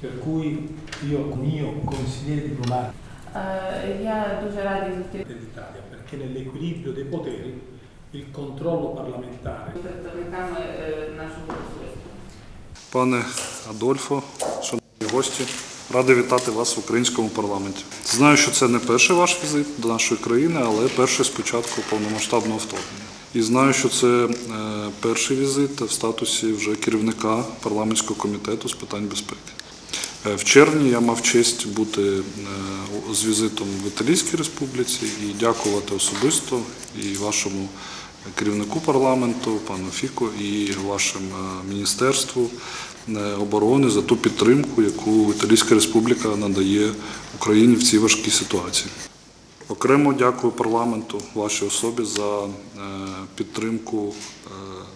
Per cui io, mio consigliere diplomatico, uh, ja, dell'Italia, perché nell'equilibrio dei poteri il controllo parlamentare представниками нашого посольства. Пане Адольфо, шановні гості, радий вітати вас в українському парламенті. Знаю, що це не перший ваш візит до нашої країни, але перший з початку повномасштабного вторгнення. І знаю, що це е, перший візит в статусі вже керівника парламентського комітету з питань безпеки. Е, В червні я мав честь бути е, з візитом в Італійській республіці і дякувати особисто і вашому керівнику парламенту, пану Фіко, і вашим е, міністерству оборони за ту підтримку, яку Італійська республіка надає Україні в цій важкій ситуації. Окремо дякую парламенту, вашій особі за підтримку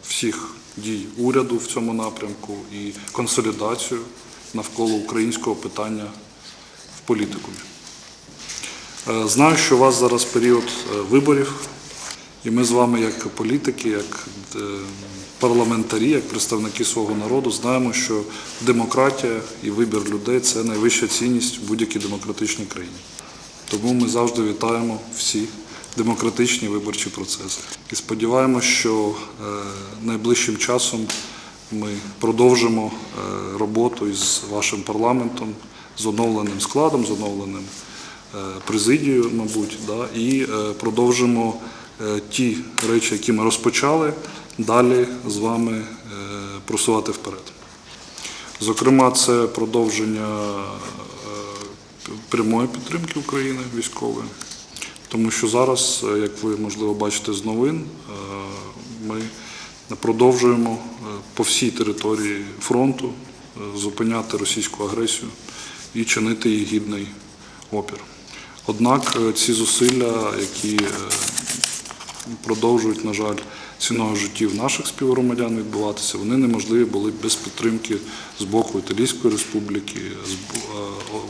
всіх дій уряду в цьому напрямку і консолідацію навколо українського питання в політикумі. Е, Знаю, що у вас зараз період е, виборів, і ми з вами, як політики, як е, парламентарі, як представники свого народу, знаємо, що демократія і вибір людей це найвища цінність в будь-якій демократичній країні. Тому ми завжди вітаємо всі демократичні виборчі процеси. І сподіваємося, що найближчим часом ми продовжимо е, роботу із вашим парламентом з оновленим складом, з оновленим е, президією, мабуть, і е, продовжимо ті речі, які ми розпочали, далі з вами просувати вперед. Зокрема, це продовження прямої підтримки України військової, тому що зараз, як ви можливо бачите з новин, ми продовжуємо е, по всій території фронту е, зупиняти російську агресію і чинити їй гідний опір. Однак е, ці зусилля, які продовжують, на жаль, ціною життів наших співгромадян відбуватися, вони неможливі були без підтримки з боку Італійської республіки, з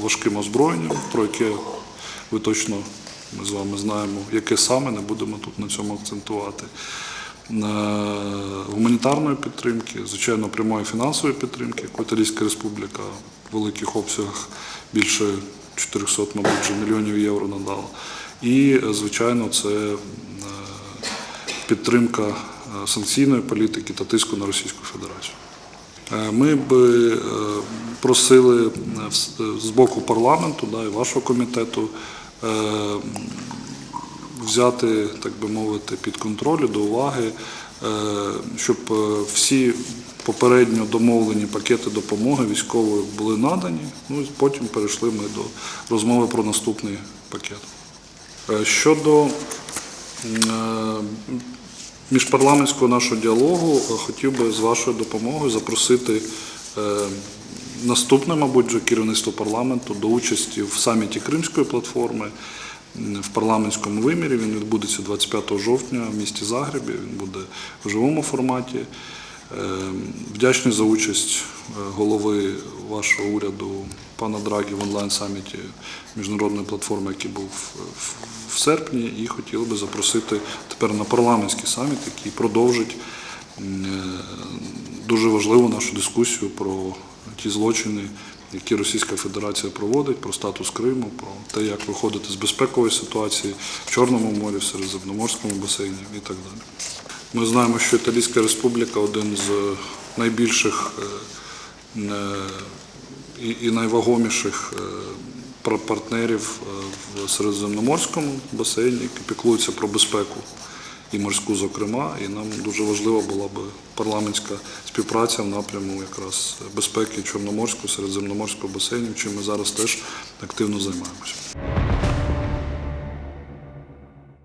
важким озброєнням, про яке ви точно ми з вами знаємо, яке саме не будемо тут на цьому акцентувати. Гуманітарної підтримки, звичайно, прямої фінансової підтримки, яку республіка в великих обсягах більше 400, мабуть, мільйонів євро надала. І, звичайно, це е, підтримка е, санкційної політики та тиску на Російську Федерацію. Е, Ми б просили з боку парламенту да, і вашого комітету взяти, так би мовити, під контроль до уваги, е, щоб е, всі попередньо домовлені пакети допомоги військової були надані. Ну і потім перейшли ми до розмови про наступний пакет. Е, Щодо міжпарламентського нашого діалогу, хотів би з вашою допомогою запросити наступне, мабуть, керівництво парламенту до участі в саміті Кримської платформи в парламентському вимірі. Він відбудеться 25 жовтня в місті Загребі. Він буде в живому форматі. Е, Вдячний за участь е, голови вашого уряду пана Драгі в онлайн-саміті міжнародної платформи, який був в- в серпні, і хотіли би запросити тепер на парламентський саміт, який продовжить е, дуже важливу нашу дискусію про ті злочини, які Російська Федерація проводить, про статус Криму, про те, як виходити з безпекової ситуації в Чорному морі, в Середземноморському басейні і так далі. Ми знаємо, що Італійська Республіка один з найбільших е, і- і найвагоміших е, партнерів е, в Середземноморському басейні, які піклуються про безпеку і морську, зокрема. І нам дуже важлива була б парламентська співпраця в напряму якраз безпеки Чорноморського, Середземноморського басейнів, чим ми зараз теж активно займаємося.